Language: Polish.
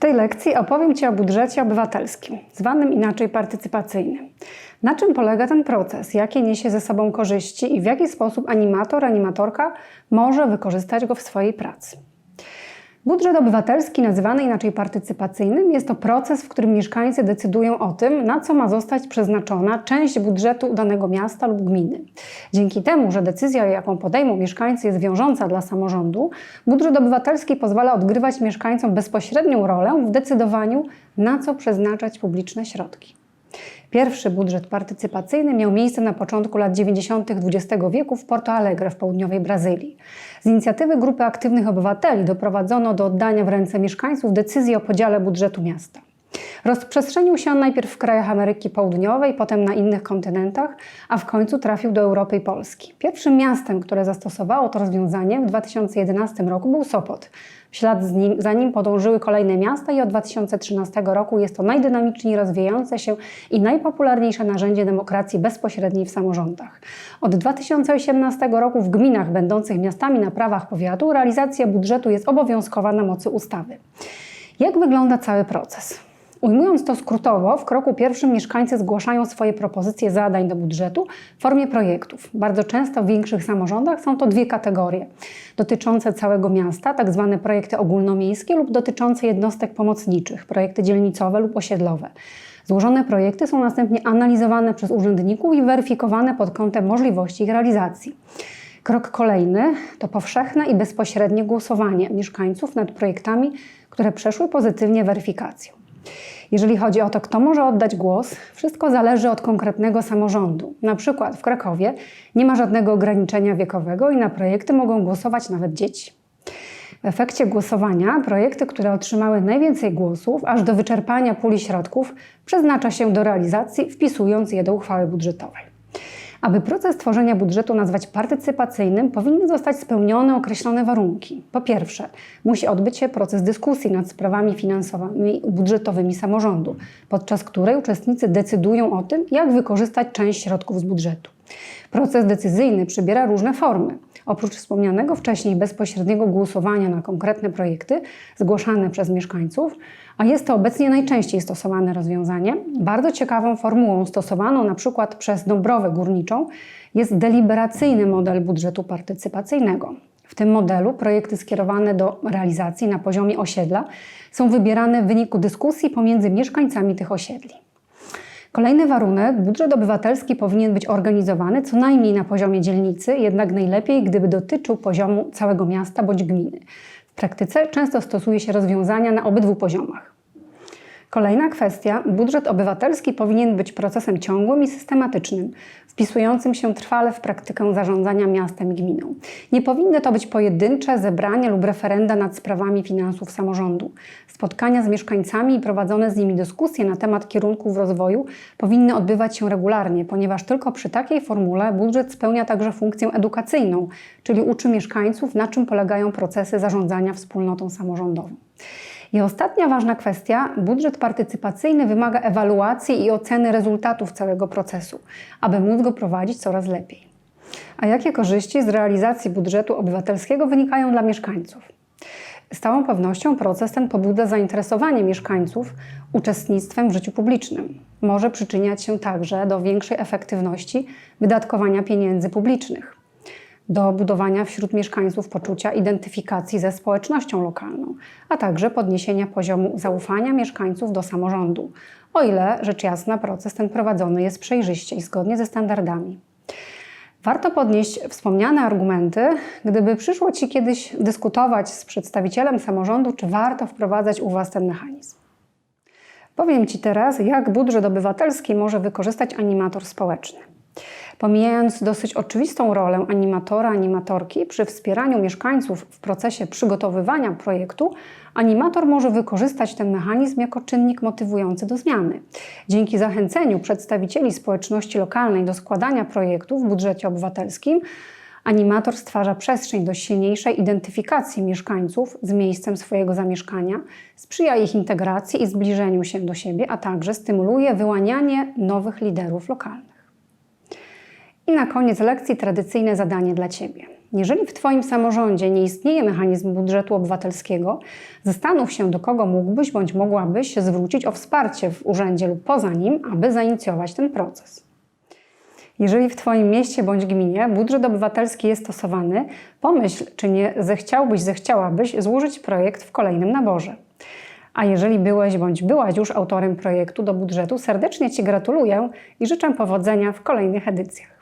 tej lekcji opowiem Ci o budżecie obywatelskim, zwanym inaczej partycypacyjnym. Na czym polega ten proces, jakie niesie ze sobą korzyści i w jaki sposób animator, animatorka może wykorzystać go w swojej pracy. Budżet obywatelski, nazywany inaczej partycypacyjnym, jest to proces, w którym mieszkańcy decydują o tym, na co ma zostać przeznaczona część budżetu danego miasta lub gminy. Dzięki temu, że decyzja, jaką podejmą mieszkańcy, jest wiążąca dla samorządu, budżet obywatelski pozwala odgrywać mieszkańcom bezpośrednią rolę w decydowaniu, na co przeznaczać publiczne środki. Pierwszy budżet partycypacyjny miał miejsce na początku lat 90. XX wieku w Porto Alegre w południowej Brazylii. Z inicjatywy grupy aktywnych obywateli doprowadzono do oddania w ręce mieszkańców decyzji o podziale budżetu miasta. Rozprzestrzenił się on najpierw w krajach Ameryki Południowej, potem na innych kontynentach, a w końcu trafił do Europy i Polski. Pierwszym miastem, które zastosowało to rozwiązanie w 2011 roku był Sopot. W ślad nim, za nim podążyły kolejne miasta i od 2013 roku jest to najdynamiczniej rozwijające się i najpopularniejsze narzędzie demokracji bezpośredniej w samorządach. Od 2018 roku w gminach będących miastami na prawach powiatu realizacja budżetu jest obowiązkowa na mocy ustawy. Jak wygląda cały proces? Ujmując to skrótowo, w kroku pierwszym mieszkańcy zgłaszają swoje propozycje zadań do budżetu w formie projektów. Bardzo często w większych samorządach są to dwie kategorie: dotyczące całego miasta, tak zwane projekty ogólnomiejskie, lub dotyczące jednostek pomocniczych, projekty dzielnicowe lub osiedlowe. Złożone projekty są następnie analizowane przez urzędników i weryfikowane pod kątem możliwości ich realizacji. Krok kolejny to powszechne i bezpośrednie głosowanie mieszkańców nad projektami, które przeszły pozytywnie weryfikację. Jeżeli chodzi o to, kto może oddać głos, wszystko zależy od konkretnego samorządu. Na przykład w Krakowie nie ma żadnego ograniczenia wiekowego i na projekty mogą głosować nawet dzieci. W efekcie głosowania projekty, które otrzymały najwięcej głosów, aż do wyczerpania puli środków, przeznacza się do realizacji, wpisując je do uchwały budżetowej. Aby proces tworzenia budżetu nazwać partycypacyjnym, powinny zostać spełnione określone warunki. Po pierwsze, musi odbyć się proces dyskusji nad sprawami finansowymi budżetowymi samorządu, podczas której uczestnicy decydują o tym, jak wykorzystać część środków z budżetu. Proces decyzyjny przybiera różne formy. Oprócz wspomnianego wcześniej bezpośredniego głosowania na konkretne projekty zgłaszane przez mieszkańców, a jest to obecnie najczęściej stosowane rozwiązanie, bardzo ciekawą formułą stosowaną na przykład przez Dąbrowę Górniczą jest deliberacyjny model budżetu partycypacyjnego. W tym modelu projekty skierowane do realizacji na poziomie osiedla są wybierane w wyniku dyskusji pomiędzy mieszkańcami tych osiedli. Kolejny warunek, budżet obywatelski powinien być organizowany co najmniej na poziomie dzielnicy, jednak najlepiej, gdyby dotyczył poziomu całego miasta bądź gminy. W praktyce często stosuje się rozwiązania na obydwu poziomach. Kolejna kwestia, budżet obywatelski powinien być procesem ciągłym i systematycznym, wpisującym się trwale w praktykę zarządzania miastem i gminą. Nie powinny to być pojedyncze zebrania lub referenda nad sprawami finansów samorządu. Spotkania z mieszkańcami i prowadzone z nimi dyskusje na temat kierunków rozwoju powinny odbywać się regularnie, ponieważ tylko przy takiej formule budżet spełnia także funkcję edukacyjną, czyli uczy mieszkańców, na czym polegają procesy zarządzania wspólnotą samorządową. I ostatnia ważna kwestia, budżet partycypacyjny wymaga ewaluacji i oceny rezultatów całego procesu, aby móc go prowadzić coraz lepiej. A jakie korzyści z realizacji budżetu obywatelskiego wynikają dla mieszkańców? Z całą pewnością proces ten pobudza zainteresowanie mieszkańców uczestnictwem w życiu publicznym. Może przyczyniać się także do większej efektywności wydatkowania pieniędzy publicznych do budowania wśród mieszkańców poczucia identyfikacji ze społecznością lokalną, a także podniesienia poziomu zaufania mieszkańców do samorządu, o ile rzecz jasna proces ten prowadzony jest przejrzyście i zgodnie ze standardami. Warto podnieść wspomniane argumenty, gdyby przyszło Ci kiedyś dyskutować z przedstawicielem samorządu, czy warto wprowadzać u Was ten mechanizm. Powiem Ci teraz, jak budżet obywatelski może wykorzystać animator społeczny. Pomijając dosyć oczywistą rolę animatora, animatorki przy wspieraniu mieszkańców w procesie przygotowywania projektu, animator może wykorzystać ten mechanizm jako czynnik motywujący do zmiany. Dzięki zachęceniu przedstawicieli społeczności lokalnej do składania projektów w budżecie obywatelskim, Animator stwarza przestrzeń do silniejszej identyfikacji mieszkańców z miejscem swojego zamieszkania, sprzyja ich integracji i zbliżeniu się do siebie, a także stymuluje wyłanianie nowych liderów lokalnych. I na koniec lekcji tradycyjne zadanie dla Ciebie. Jeżeli w Twoim samorządzie nie istnieje mechanizm budżetu obywatelskiego, zastanów się, do kogo mógłbyś bądź mogłabyś się zwrócić o wsparcie w urzędzie lub poza nim, aby zainicjować ten proces. Jeżeli w Twoim mieście bądź gminie budżet obywatelski jest stosowany, pomyśl, czy nie zechciałbyś, zechciałabyś złożyć projekt w kolejnym naborze. A jeżeli byłeś bądź byłaś już autorem projektu do budżetu, serdecznie Ci gratuluję i życzę powodzenia w kolejnych edycjach.